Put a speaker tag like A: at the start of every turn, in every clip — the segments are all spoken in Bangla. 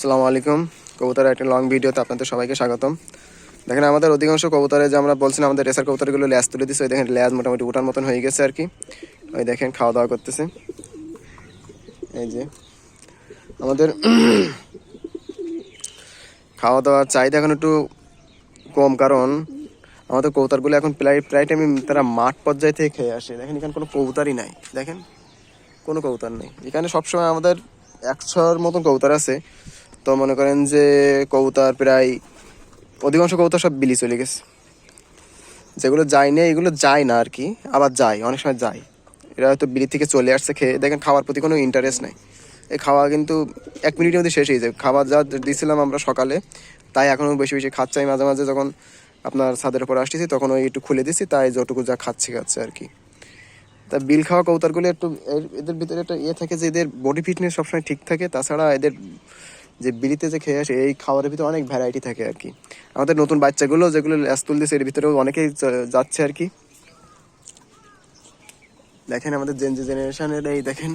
A: আসসালামু আলাইকুম। কবুতরের একটা লং ভিডিওতে আপনাদের সবাইকে স্বাগতম। দেখেন, আমাদের অধিকাংশ কবুতরে যে আমরা বলছিলাম, আমাদের রেসার কবুতরগুলো ল্যাস তুলে দিচ্ছে ওই দেখেন ল্যাস মোটামুটি উঠার মতন হয়ে গেছে আর কি। ওই দেখেন খাওয়া দাওয়া করতেছে। এই যে, আমাদের খাওয়া দাওয়ার চাহিদা এখন একটু কম, কারণ আমাদের কবুতরগুলো এখন প্রায় প্রায় টাইমে তারা মাঠ পর্যায়ে থেকে খেয়ে আসে। দেখেন, এখানে কোনো কবুতরই নাই। দেখেন, কোনো কবুতর নেই। এখানে সবসময় আমাদের একশোর মতন কবুতর আছে। তো মনে করেন যে কবুতর প্রায়, অধিকাংশ কবুতর সব বিলি চলে গেছে। যেগুলো যায় না এগুলো যায় না আর কি আবার যায়, অনেক সময় যায়। এরা হয়তো বিলি থেকে চলে আসছে, খেয়ে, দেখেন খাওয়ার প্রতি কোনো ইন্টারেস্ট নাই। এই খাওয়া কিন্তু এক মিনিটের মধ্যে শেষ হয়ে যায়। খাবার যা দিয়েছিলাম আমরা সকালে, তাই এখনও বেশি বেশি খাচ্ছে। আমি মাঝে মাঝে যখন আপনার ছাদের উপর আসতেছি, তখন ওই একটু খুলে দিছি, তাই যতটুকু যা খাচ্ছে খাচ্ছে আর কি তা বিল খাওয়া কবুতরগুলো একটু এদের ভিতরে একটা ইয়ে থাকে যে, এদের বডি ফিটনেস সবসময় ঠিক থাকে। তাছাড়া এদের যে বিলিতে যে খেয়ে আসে, এই খাবারের ভিতরে অনেক ভ্যারাইটি থাকে আর কি। আমাদের নতুন বাচ্চাগুলো যেগুলো ল্যাস তুলতেছে এর ভিতরেও অনেকেই যাচ্ছে আর কি। দেখেন আমাদের জেনজি জেনারেশনের এই দেখেন,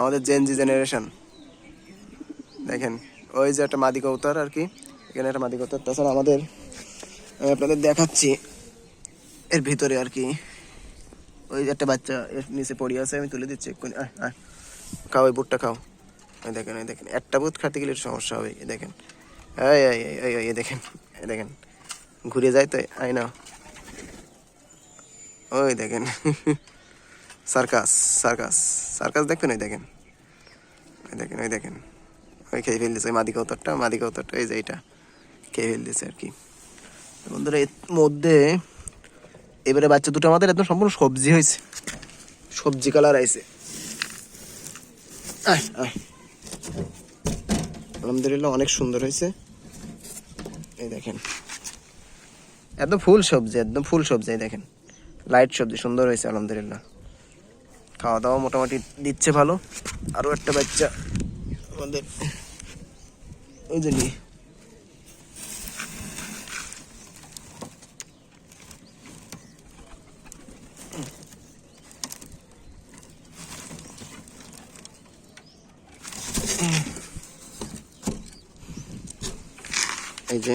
A: আমাদের জেনজি জেনারেশন দেখেন, ওই যে একটা মাদি কবুতর আর কি, এখানে একটা মাদি কবুতর। তাছাড়া আমাদের, আমি আপনাদের দেখাচ্ছি, এর ভিতরে আর কি, ওই যে একটা বাচ্চা এর নিচে পড়ে আছে, আমি তুলে দিচ্ছি এক্ষুনি। খাও ওই বুটটা, খাও। দেখেন এই দেখেন একটা বুথ খাতে গেলে সমস্যা হবে এই দেখেন। এই এই দেখেন এই দেখেন ঘুরে যায় তো আই না ওই দেখেন সার্কাস সার্কাস সার্কাস দেখবেন ওই দেখেন ওই দেখেন ওই দেখেন। ওই খেয়ে ফেলতেছে ওই মাদি কৌতরটা মাদি কৌতরটা এই যে এইটা খেয়ে ফেলতেছে আর কি। বন্ধুরা এর মধ্যে এবারে বাচ্চা দুটো আমাদের একদম সম্পূর্ণ সবজি হয়েছে সবজি কালার আইছে। আয়, আয়। আলহামদুলিল্লাহ, অনেক সুন্দর হয়েছে। এই দেখেন। একদম ফুল সবজি, একদম ফুল সবজি দেখেন। লাইট সবজি, সুন্দর হয়েছে, আলহামদুলিল্লাহ। খাওয়া দাওয়া মোটামুটি দিচ্ছে ভালো। আরও একটা বাচ্চা আমাদের ওই যে এই যে,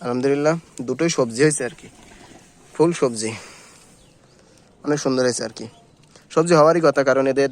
A: আলহামদুলিল্লাহ, দুটোই সবজি হয়েছে আর কি। ফুল সবজি। অনেক সুন্দর হয়েছে আর কি। সবজি হওয়ারই কথা, কারণ এদের